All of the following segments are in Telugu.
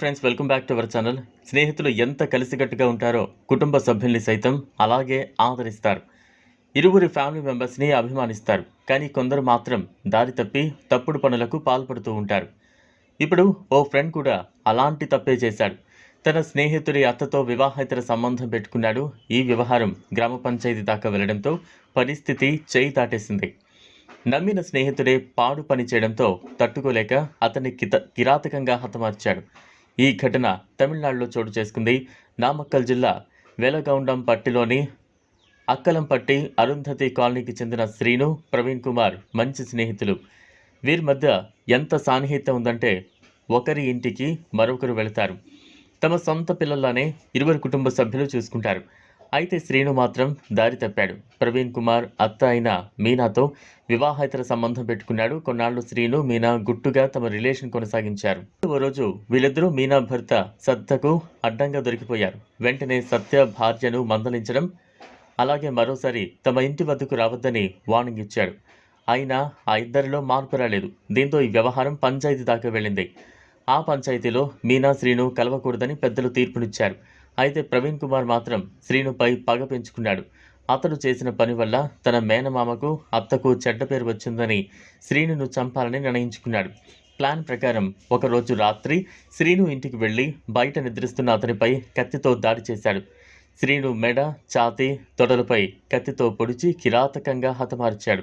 Friends welcome back to our channel స్నేహితులు ఎంత కలిసికట్టుగా ఉంటారో కుటుంబ సభ్యుల్ని సైతం అలాగే ఆదరిస్తారు. ఇరువురి ఫ్యామిలీ మెంబర్స్ని అభిమానిస్తారు. కానీ కొందరు మాత్రం దారి తప్పి తప్పుడు పనులకు పాల్పడుతూ ఉంటారు. ఇప్పుడు ఓ ఫ్రెండ్ కూడా అలాంటి తప్పే చేశాడు. తన స్నేహితుడి అత్తతో వివాహేతర సంబంధం పెట్టుకున్నాడు. ఈ వ్యవహారం గ్రామ పంచాయతీ దాకా వెళ్ళడంతో పరిస్థితి చేయి దాటేసింది నమ్మిన స్నేహితుడే పాడు పని చేయడంతో తట్టుకోలేక అతన్ని కిత కిరాతకంగా హతమార్చాడు. ఈ ఘటన తమిళనాడులో చోటు చేసుకుంది. నామక్కల్ జిల్లా వెలగౌండం పట్టిలోని అక్కలంపట్టి అరుంధతి కాలనీకి చెందిన శ్రీను ప్రవీణ్ కుమార్ మంచి స్నేహితులు. వీరి మధ్య ఎంత సాన్నిహిత్యం ఉందంటే ఒకరి ఇంటికి మరొకరు వెళతారు. తమ సొంత పిల్లల్లానే ఇరువురు కుటుంబ సభ్యులు చూసుకుంటారు. అయితే శ్రీను మాత్రం దారి తప్పాడు. ప్రవీణ్ కుమార్ అత్త అయిన మీనాతో వివాహేతర సంబంధం పెట్టుకున్నాడు. కొన్నాళ్ళు శ్రీను మీనా గుట్టుగా తమ రిలేషన్ కొనసాగించారు. ఓ రోజు వీళ్ళిద్దరూ మీనా భర్త సత్తకు అడ్డంగా దొరికిపోయారు. వెంటనే సత్య భార్యను మందలించడం అలాగే మరోసారి తమ ఇంటి వద్దకు రావద్దని వార్నింగ్ ఇచ్చాడు. అయినా ఆ ఇద్దరిలో మార్పు రాలేదు. దీంతో ఈ వ్యవహారం పంచాయతీ దాకా వెళ్ళింది. ఆ పంచాయతీలో మీనా శ్రీను కలవకూడదని పెద్దలు తీర్పునిచ్చారు. అయితే ప్రవీణ్ కుమార్ మాత్రం శ్రీనుపై పగ పెంచుకున్నాడు. అతడు చేసిన పని వల్ల తన మేనమామకు అత్తకు చెడ్డ పేరు వచ్చిందని శ్రీనును చంపాలని నిర్ణయించుకున్నాడు. ప్లాన్ ప్రకారం ఒకరోజు రాత్రి శ్రీను ఇంటికి వెళ్ళి బయట నిద్రిస్తున్న అతనిపై కత్తితో దాడి చేశాడు. శ్రీను మెడ ఛాతీ తొడలపై కత్తితో పొడిచి కిరాతకంగా హతమార్చాడు.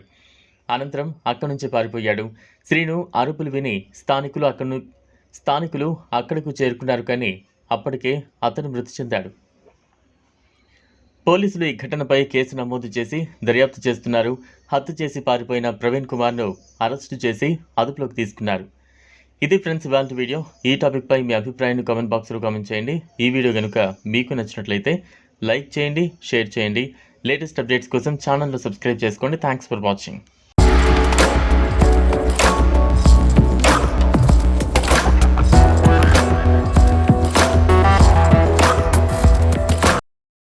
అనంతరం అక్కడి నుంచి పారిపోయాడు. శ్రీను అరుపులు విని స్థానికులు అక్కడి స్థానికులు అక్కడకు చేరుకున్నారు కానీ అప్పటికే అతను మృతి చెందాడు. పోలీసులు ఈ ఘటనపై కేసు నమోదు చేసి దర్యాప్తు చేస్తున్నారు. హత్య చేసి పారిపోయిన ప్రవీణ్ కుమార్ను అరెస్టు చేసి అదుపులోకి తీసుకున్నారు. ఇది ఫ్రెండ్స్ ఇవాళ వీడియో. ఈ టాపిక్పై మీ అభిప్రాయాన్ని కామెంట్ బాక్స్లో కామెంట్ చేయండి. ఈ వీడియో కనుక మీకు నచ్చినట్లయితే లైక్ చేయండి షేర్ చేయండి. లేటెస్ట్ అప్డేట్స్ కోసం ఛానల్లో సబ్స్క్రైబ్ చేసుకోండి. Thanks for watching.